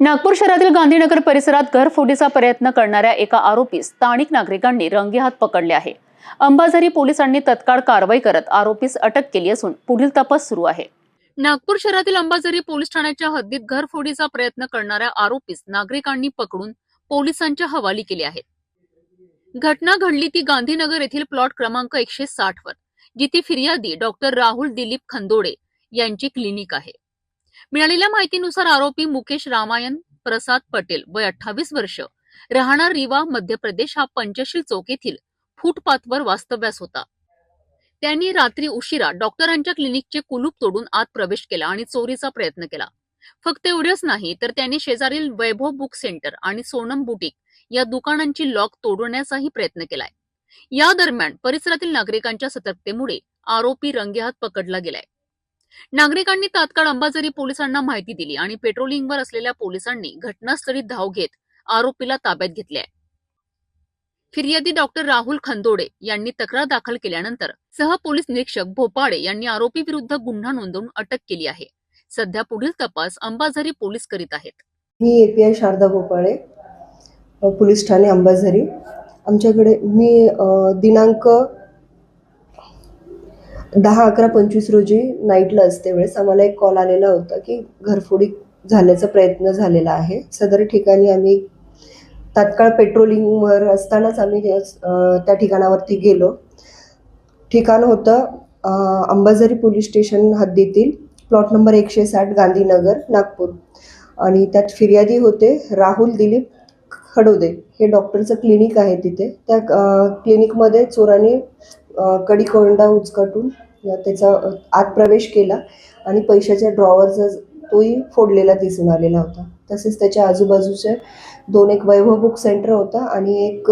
नागपूर शहरातील गांधीनगर परिसरात घरफोडीचा प्रयत्न करणाऱ्या एका आरोपी स्थानिक नागरिकांनी रंगेहात पकडले आहे. अंबाझरी पोलिसांनी तत्काळ कारवाई करत आरोपीस अटक केली असून पुढील तपास सुरू आहे. नागपूर शहरातील अंबाझरी पोलीस ठाण्याच्या हद्दीत घरफोडीचा प्रयत्न करणाऱ्या आरोपीस नागरिकांनी पकडून पोलिसांच्या हवाली केले आहे. घटना घडली ती गांधीनगर येथील प्लॉट क्रमांक एकशे साठ वर जिथे फिर्यादी डॉक्टर राहुल दिलीप खंदोडे यांची क्लिनिक आहे. मिळालेल्या माहितीनुसार आरोपी मुकेश रामायण प्रसाद पटेल वय अठ्ठावीस वर्ष. राहणार रिवा मध्य प्रदेश हा पंचशील चौक येथील फुटपाथवर वास्तव्यास होता. त्यांनी रात्री उशिरा डॉक्टरांच्या क्लिनिकचे कुलूप तोडून आत प्रवेश केला आणि चोरीचा प्रयत्न केला. फक्त एवढेच नाही तर त्यांनी शेजारील वैभव बुक सेंटर आणि सोनम बुटीक या दुकानांची लॉक तोडवण्याचाही प्रयत्न केलाय. या दरम्यान परिसरातील नागरिकांच्या सतर्कतेमुळे आरोपी रंगेहात पकडला गेलाय. नागरिकांनी तात्काळ अंबाझरी पोलिसांना माहिती दिली आणि पेट्रोलिंगवर असलेल्या पोलिसांनी घटनास्थळी धाव घेत आरोपीला ताब्यात घेतले फिर्यादी डॉक्टर राहुल खंदोडे यांनी तक्रार दाखल केल्यानंतर सह पोलीस निरीक्षक भोपाळे यांनी आरोपी विरुद्ध गुन्हा नोंदवून अटक केली आहे. सध्या पुढील तपास अंबाझरी पोलीस करीत आहेत. मी एपीआय शारदा भोपाळे पोलीस ठाणे अंबाझरी. आमच्याकडे मी अ, दिनांक दहा अकरा पंचवीस रोजी नाईटला असते वेळेस. आम्हाला एक कॉल आलेला होता की घरफोडी झाल्याचा प्रयत्न झालेला आहे. सदर ठिकाणी आम्ही तात्काळ पेट्रोलिंगवर असतानाच आम्ही त्या ठिकाणावरती गेलो. ठिकाण होतं अंबाझरी पोलीस स्टेशन हद्दीतील प्लॉट नंबर एकशे साठ गांधीनगर नागपूर. आणि त्यात फिर्यादी होते राहुल दिलीप खडोदे. हे डॉक्टरचं क्लिनिक आहे तिथे. त्या क्लिनिकमध्ये चोराने कडी कोंडा उचकटून त्याचा आत प्रवेश केला आणि पैशाच्या ड्रॉवरचा तोही फोडलेला दिसून आलेला होता. तसेच त्याच्या आजूबाजूचे दोन एक वैभव बुक सेंटर होता आणि एक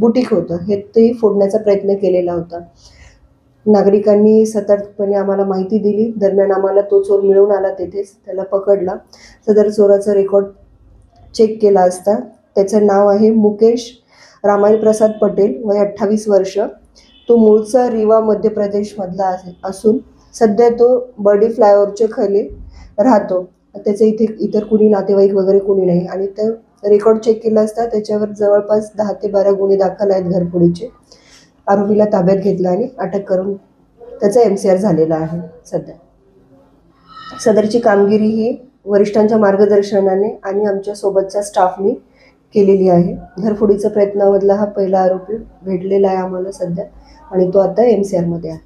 बुटीक होतं. हे तेही फोडण्याचा प्रयत्न केलेला होता. नागरिकांनी सतर्कपणे आम्हाला माहिती दिली. दरम्यान आम्हाला तो चोर मिळून आला तेथेच. त्याला पकडला. सदर चोराचा रेकॉर्ड चेक केला असता. त्याचं नाव आहे मुकेश रामायणप्रसाद पटेल वय अठ्ठावीस वर्ष. तो मूळचा रिवा मध्य प्रदेशमधला आहे असून सध्या तो बर्डी फ्लायओव्हरच्या खाली राहतो. त्याचे इथे इतर कुणी नातेवाईक वगैरे कुणी नाही. आणि ते रेकॉर्ड चेक केला असता त्याच्यावर जवळपास दहा ते बारा गुन्हे दाखल आहेत घरफोडीचे. आरोपीला ताब्यात घेतलं आणि अटक करून त्याचा एम सी आर झालेला आहे सध्या. सदरची कामगिरी ही वरिष्ठांच्या मार्गदर्शनाने आणि आमच्या सोबतच्या स्टाफने केलेली आहे. घरफोडीचा प्रयत्नामधला हा पहिला आरोपी भेटलेला आहे आम्हाला सध्या आणि तो आता एम सी आरमध्ये आहे.